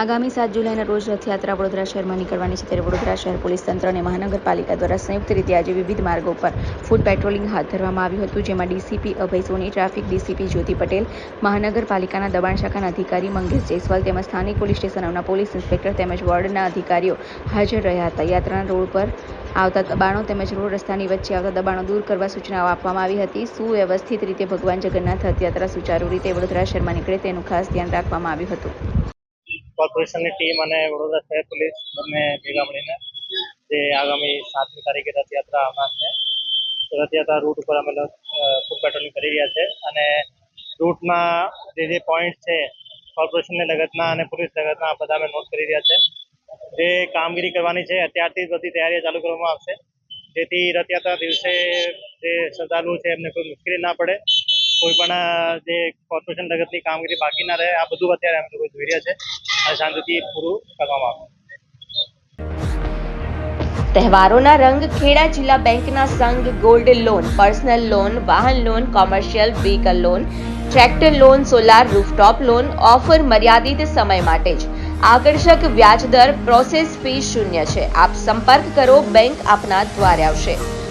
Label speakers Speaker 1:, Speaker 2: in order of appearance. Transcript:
Speaker 1: આગામી સાત જુલાઈના રોજ રથયાત્રા વડોદરા શહેરમાં નીકળવાની છે. ત્યારે વડોદરા શહેર પોલીસ તંત્ર અને મહાનગરપાલિકા દ્વારા સંયુક્ત રીતે આજે વિવિધ માર્ગો પર ફૂડ પેટ્રોલિંગ હાથ ધરવામાં આવ્યું હતું. જેમાં DCP Abhay Soni, traffic DCP Jyoti Patel, મહાનગરપાલિકાના દબાણ શાખાના અધિકારી મંગેશ જયસ્વાલ તેમજ સ્થાનિક પોલીસ સ્ટેશનોના પોલીસ ઇન્સ્પેક્ટર તેમજ વોર્ડના અધિકારીઓ હાજર રહ્યા હતા. યાત્રાના રોડ પર આવતા દબાણો તેમજ રોડ રસ્તાની વચ્ચે આવતા દબાણો દૂર કરવા સૂચનાઓ આપવામાં આવી હતી. સુવ્યવસ્થિત રીતે ભગવાન જગન્નાથ રથયાત્રા સુચારુ રીતે વડોદરા શહેરમાં નીકળે તેનું ખાસ ધ્યાન રાખવામાં આવ્યું હતું.
Speaker 2: કોર્પોરેશનની ટીમ અને વડોદરા શહેર પોલીસ બંને ભેગા મળીને જે આગામી સાતમી તારીખે રથયાત્રા આવનાર છે. રથયાત્રા રૂટ ઉપર અમે ફૂડ પેટ્રોલિંગ કરી રહ્યા છે અને રૂટમાં જે જે પોઈન્ટ છે, કોર્પોરેશનને લગતના અને પોલીસ લગતના આ બધા અમે નોટ કરી રહ્યા છે. જે કામગીરી કરવાની છે અત્યારથી જ બધી તૈયારીઓ ચાલુ કરવામાં આવશે. જેથી રથયાત્રા દિવસે જે શ્રદ્ધાળુઓ છે એમને કોઈ મુશ્કેલી ના પડે. કોઈ પણ જે કોર્પોરેશન લગતની કામગીરી બાકી ના રહે, આ બધું અત્યારે અમે લોકો જોઈ રહ્યા છે. અને શાંતિથી પૂરું કરવામાં આવે
Speaker 3: તહેવારોના રંગ ખેડા જિલ્લા બેંકના સંઘ ગોલ્ડ લોન, પર્સનલ લોન, વાહન loan, commercial vehicle loan, tractor loan, solar rooftop loan, offer મર્યાદિત સમય માટે જ. આકર્ષક વ્યાજ દર પ્રોસેસ ફી શૂન્ય છે. આપ સંપર્ક કરો, બેંક આપના દ્વારે આવશે.